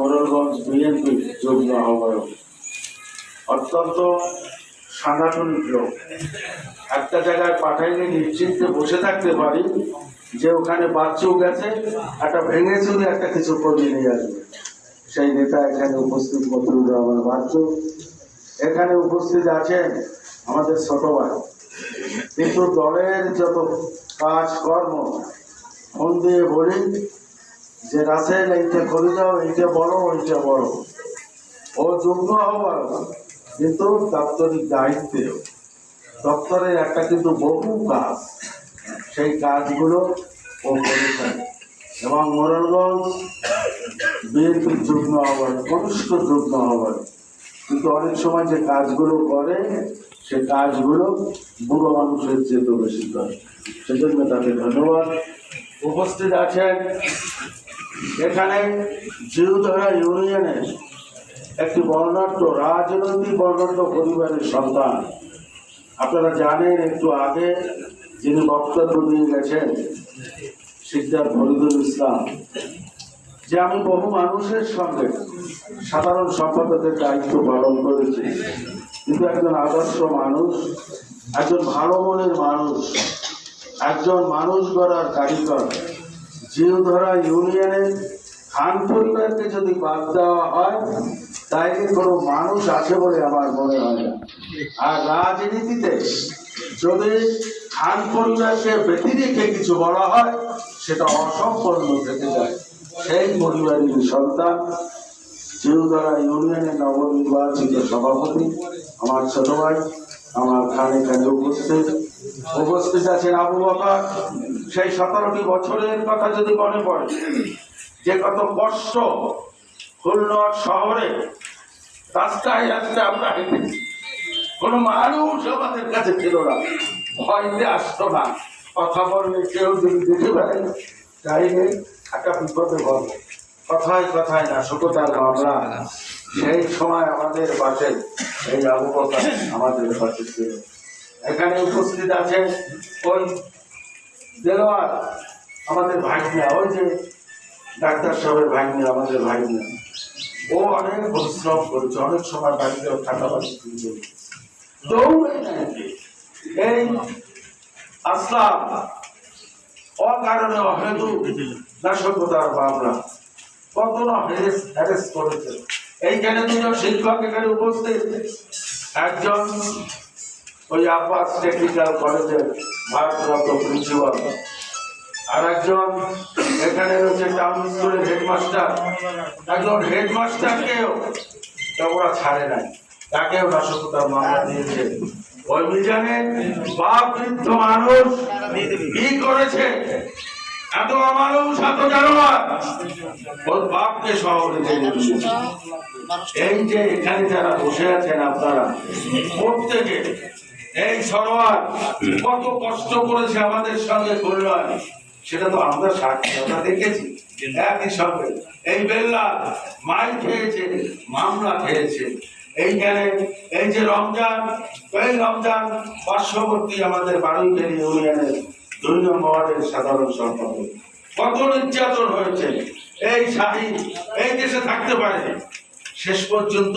Morrelganj BNP যুগ্ম আহ্বায়ক। অত্যন্ত সাংগঠনিক লোক। একটা জায়গায় পাঠাইলে নিশ্চিন্তে বসে থাকতে পারি যে ওখানে বাচ্চাও গেছে একটা ভেঙে চুরে একটা কিছু করিয়ে নিয়ে আসবে। সেই নেতা এখানে উপস্থিত, মতিউর রহমান বাচ্চু এখানে উপস্থিত আছেন আমাদের ছোট ভাই। কিন্তু দলের যত কাজ কর্ম মন দিয়ে বলি যে রাসেল এইটা করে দাও এইটা বড় ওইটা বড়। ও যোগ্য হওয়ার কিন্তু দাপ্তরিক দায়িত্বে। দপ্তরের একটা কিন্তু বহু কাজ। সেই কাজগুলো ও করেছেন এবং মোরালগঞ্জ বিএনপির যুগ্ম হওয়ার কনিষ্ঠ যুগ্ম হওয়ার কিন্তু অনেক সময় যে কাজগুলো করে, সে কাজগুলো বুড়ো মানুষের চেয়ে বেশি করে। সেজন্য তাকে ধন্যবাদ। উপস্থিত আছেন এখানে জিউধরা ইউনিয়নের একটি বর্ণাঢ্য রাজনৈতিক বর্ণাঢ্য পরিবারের সন্তান। আপনারা জানেন, একটু আগে যিনি বক্তব্য দিয়ে গেছেন সিদ্ধার ফরিদুল ইসলাম, যে আমি বহু মানুষের সঙ্গে সাধারণ সম্পাদকের দায়িত্ব পালন করেছি। কিন্তু একজন আদর্শ মানুষ, একজন ভালো মনের মানুষ, একজন মানুষ গড়ার কারিগর জিওধরা ইউনিয়নের খান পরিবারকে যদি বাদ দেওয়া হয়, তাইলে কোনো মানুষ আছে বলে আমার মনে হয় না। আর রাজনীতিতে যদি খান পরিবারকে ব্যতি রেখে কিছু বলা হয়, সেটা অসম্পন্ন থেকে যায়। সেই পরিবারের সন্তান জিওধরা ইউনিয়নের নবনির্বাচিত সভাপতি, আমার ছোট ভাই, আমার খানে খানে উপস্থিত। উপস্থিত আছেন আবু বাবা সেই সতেরোটি বছরের কথা যদি মনে পড়ে, যে কত বর্ষ খুলনা শহরে, রাস্তায় রাস্তায় আমরা হেঁটেছি। কোনো মানুষ আমাদের কাছে ছিল না, ভয়তে আসতো না। কথা বললে কেউ যদি দেখে ফেলে চাইলে একটা বিপদে বল কথায় কথায় না, শুকতার মামলা সেই সময় আমাদের পাশে, এই আবু আমাদের পাশে ছিল। এখানে উপস্থিত আছে ওই দেলোয়ার, আমাদের ভাগ্না, ওই যে ডাক্তার সাহেবের ভাগ্না, আমাদের ভাগ্না। ও অনেক পরিশ্রম করেছে, অনেক সময় বাড়িতে থাকা এই আসলাম। অকারণে অহেতু নাশকতার মামলা কত না করেছে। এইখানে দুজন শিক্ষক এখানে উপস্থিত। একজন ওই আব্বাস টেকনিক্যাল কলেজের ভারপ্রাপ্ত প্রিন্সিপাল আর একজন এখানে রয়েছে টাউন স্কুলের হেডমাস্টার একজন হেডমাস্টারকেও ওরা ছাড়ে নাই। তাকেও নাশকতার মামলা দিয়েছে। ওই মিজানে বাপ বৃদ্ধ মানুষ কি করেছে? এত মানুষ এত জানোয়ার। ওর বাপকে শহরে এই যে এখানে যারা বসে আছেন আপনারা, প্রত্যেকে এই সরোয়ার কত কষ্ট করেছে আমাদের সঙ্গে কল্যাণ সেটা তো আমরা সাক্ষী আমরা দেখেছি একই সঙ্গে। এই বেল্লা মাই খেয়েছে মামলা খেয়েছে। এইখানে এই যে রমজান এই রমজান পার্শ্ববর্তী আমাদের বারুইখালী ইউনিয়নের দুই নম্বর ওয়ার্ডের সাধারণ সম্পাদক। কত নির্যাতন হয়েছে। এই শাহিদ এই দেশে থাকতে পারে। শেষ পর্যন্ত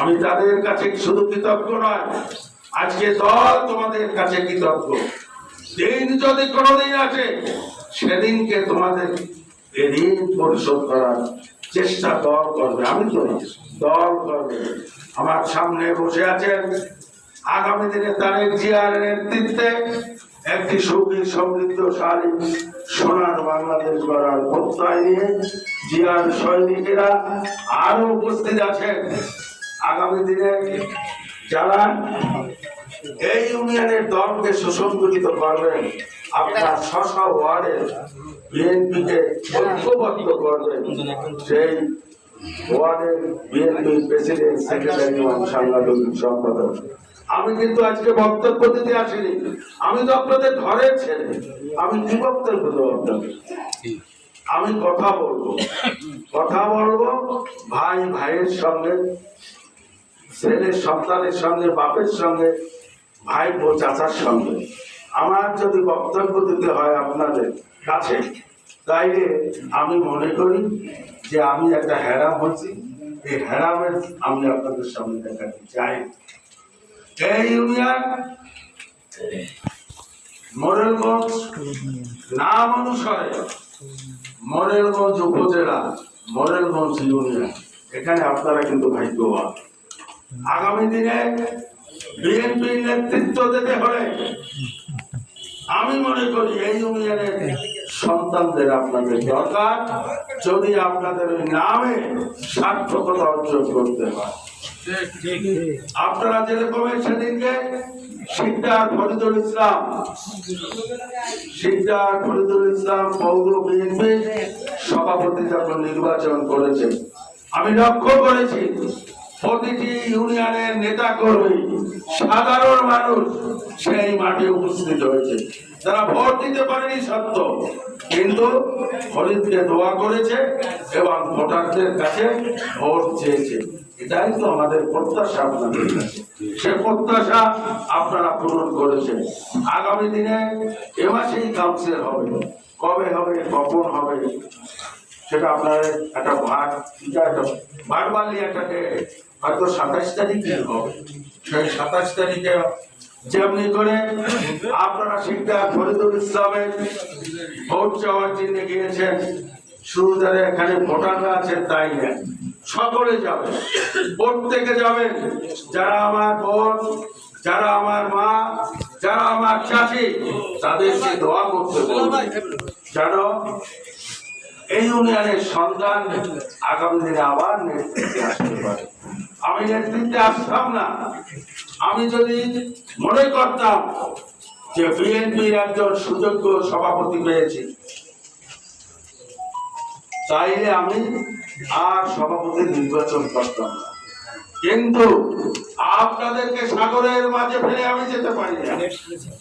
আমি তাদের কাছে শুধু কৃতজ্ঞ নয়, আজকে দল তোমাদের কাছে কৃতজ্ঞ। দিন যদি কোনোদিন আছে, সেদিনকে তোমাদের ঋণ পরিশোধ করার চেষ্টা দল করবে। আমি তো দল করবে। আমার সামনে বসে আছেন আগামী দিনে তারেক জিয়ার নেতৃত্বে একটি সুখী, সমৃদ্ধশালী, সোনার বাংলাদেশ গড়ার প্রত্যয় নিয়ে জিয়ার সৈনিকেরা আরও উপস্থিত আছেন। আগামী দিনে যারা এই ইউনিয়নের দলকে সুসংগঠিত করবেন, আপনার স্ব ওয়ার্ডের বিএনপিকে ঐক্যবদ্ধ করবেন, সেই ওয়ার্ডের বিএনপি সম্পাদক। আমি কিন্তু আজকে বক্তব্য দিতে আসিনি। আমি তো আপনাদের ঘরের ছেলে। আমি কি বক্তব্য দেবো আমি কথা বলব। কথা বলব ভাই, ভাইয়ের সঙ্গে। ছেলের সন্তানের সঙ্গে বাপের সঙ্গে ভাই ও চাচার সঙ্গে আমার যদি বক্তব্য দিতে হয় আপনাদের কাছে, তাইলে আমি মনে করি যে আমি একটা হ্যারাম হচ্ছি। এই হ্যারামের আমি আপনাদের সামনে দেখাতে চাই। এই ইউনিয়ন, মোরেলগঞ্জ, নাম অনুসারে মোরেলগঞ্জ উপজেলা, মোরেলগঞ্জ ইউনিয়ন। এখানে আপনারা কিন্তু ভাগ্যবান। আগামী দিনে বিএনপি নেতৃত্ব দিতে হলে আমি মনে করি এই ইউনিয়নের সন্তানদের আপনাদের দরকার। যদি আপনাদের ওই নামে সার্থকতা অর্জন করতে হয়। আপনারা যেরকমের সেদিনকে শিকদার ফরিদুল ইসলাম শিকদার ফরিদুল ইসলাম পৌর বিএনপি সভাপতি যখন নির্বাচন করেছে, আমি লক্ষ্য করেছি প্রতিটি ইউনিয়নের নেতা কর্মী সাধারণ মানুষ সেই মাঠে উপস্থিত হয়েছে। তারা ভোট দিতে পারেনি সত্য, কিন্তু ফরিদকে দোয়া করেছে এবং ভোটারদের কাছে ভোট চেয়েছে। এটাই তো আমাদের প্রত্যাশা আপনাদের সে প্রত্যাশা আপনারা পূরণ করেছেন। আগামী দিনে এ মাসেই কাউন্সিল হবে। কবে হবে, কখন হবে সেটা আপনার একটা ভাগ একটা ভারবালি একটা date, হয়তো সাতাশ তারিখে হবে। সেই সাতাশ তারিখে যেমনি করে আপনারা শিক্ষা ফরিদুল ইসলামের ভোট চাওয়ার জন্য গিয়েছেন সুবিধারে এখানে ভোটাররা আছেন তাই না সকলে যাবে প্রত্যেকে যাবেন যারা আমার বোন যারা আমার মা যারা আমার চাচি তাদেরকে দোয়া করতে বলবেন জানো এই ইউনিয়নের সন্তান আগামী দিনে আবার নেতৃত্বে আসতে পারে। আমি নেতৃত্বে আসতাম না। আমি যদি মনে করতাম যে বিএনপির একজন সুযোগ্য সভাপতি পেয়েছি, তাইলে আমি আর সভাপতি নির্বাচন করতাম না। কিন্তু আপনাদেরকে সাগরের মাঝে ফেলে আমি যেতে পারি না।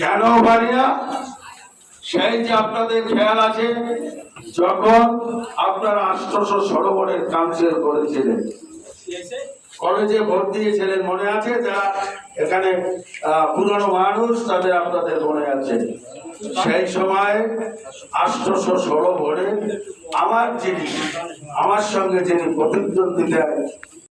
কেন পারি না সেই যে আপনাদের খেয়াল আছে, যখন আপনারা আষ্টশো সরোবরের কাউন্সিল করেছিলেন, কলেজে ভোট দিয়েছিলেন মনে আছে? যারা এখানে পুরনো মানুষ, তাদের আপনাদের মনে আছে? সেই সময় আষ্টশো সরোবরে আমার যিনি, আমার সঙ্গে যিনি প্রতিদ্বন্দ্বিতায়